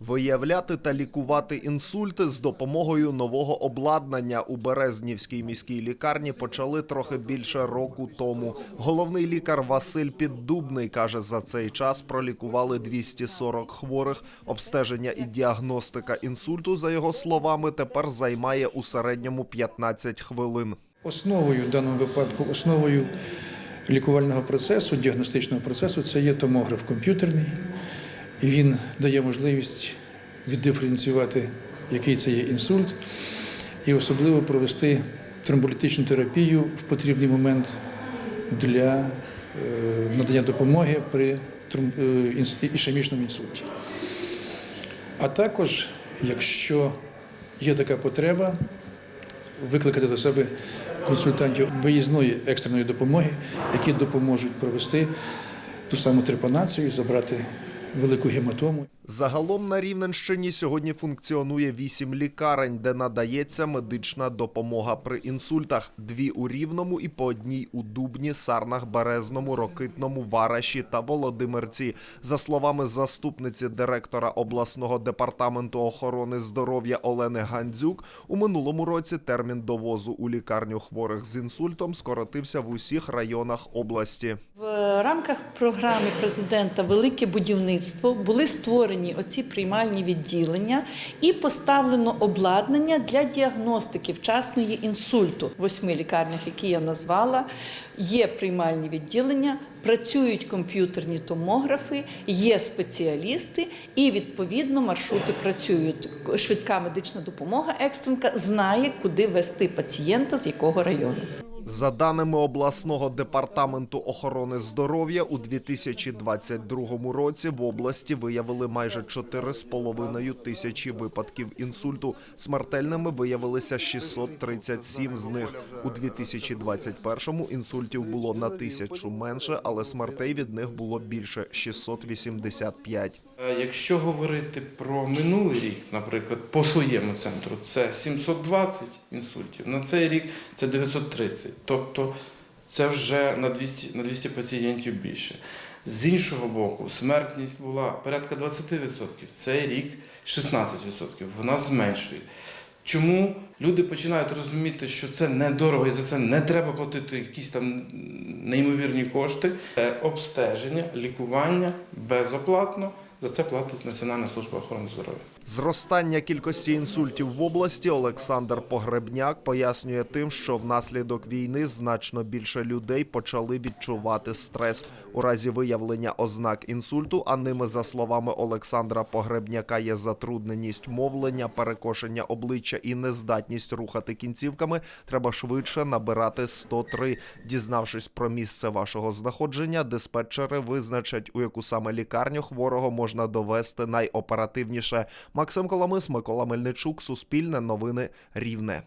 Виявляти та лікувати інсульти з допомогою нового обладнання у Березнівській міській лікарні почали трохи більше року тому. Головний лікар Василь Піддубний каже, за цей час пролікували 240 хворих. Обстеження і діагностика інсульту, за його словами, тепер займає у середньому 15 хвилин. Основою в даному випадку, основою лікувального процесу, діагностичного процесу це є томограф комп'ютерний. І він дає можливість віддиференціювати, який це є інсульт, і особливо провести тромболітичну терапію в потрібний момент для е, надання допомоги при е, ішемічному інсульті. А також, якщо є така потреба, викликати до себе консультантів виїзної екстреної допомоги, які допоможуть провести ту саму трепанацію і забрати велику гематому. Загалом на Рівненщині сьогодні функціонує вісім лікарень, де надається медична допомога при інсультах. Дві у Рівному і по одній у Дубні, Сарнах, Березному, Рокитному, Вараші та Володимирці. За словами заступниці директора обласного департаменту охорони здоров'я Олени Гандзюк, у минулому році термін довозу у лікарню хворих з інсультом скоротився в усіх районах області. В рамках програми президента Велике будівництво були створені оці приймальні відділення і поставлено обладнання для діагностики вчасної інсульту. В восьми лікарнях, які я назвала, є приймальні відділення, працюють комп'ютерні томографи, є спеціалісти, і відповідно маршрути працюють. Швидка медична допомога екстренка знає, куди вести пацієнта з якого району. За даними обласного департаменту охорони здоров'я, у 2022 році в області виявили майже 4,5 тисячі випадків інсульту. Смертельними виявилися 637 з них. У 2021-му інсультів було на тисячу менше, але смертей від них було більше 685. Е, Якщо говорити про минулий рік, наприклад, по своєму центру, це 720 інсультів. На цей рік це 930. Тобто це вже на 200, на 200 пацієнтів більше. З іншого боку, смертність була порядка 20%. Цей рік 16%. Вона зменшує. Чому люди починають розуміти, що це недорого і за це не треба платити якісь там неймовірні кошти? Це обстеження, лікування безоплатно. За це платить Національна служба охорони здоров'я. Зростання кількості інсультів в області Олександр Погребняк пояснює тим, що внаслідок війни значно більше людей почали відчувати стрес у разі виявлення ознак інсульту. А ними, за словами Олександра Погребняка, є затрудненість мовлення, перекошення обличчя і нездатність рухати кінцівками. Треба швидше набирати 103. Дізнавшись про місце вашого знаходження, диспетчери визначать, у яку саме лікарню хворого можна довести найоперативніше. Максим Коломис, Микола Мельничук, Суспільне новини Рівне.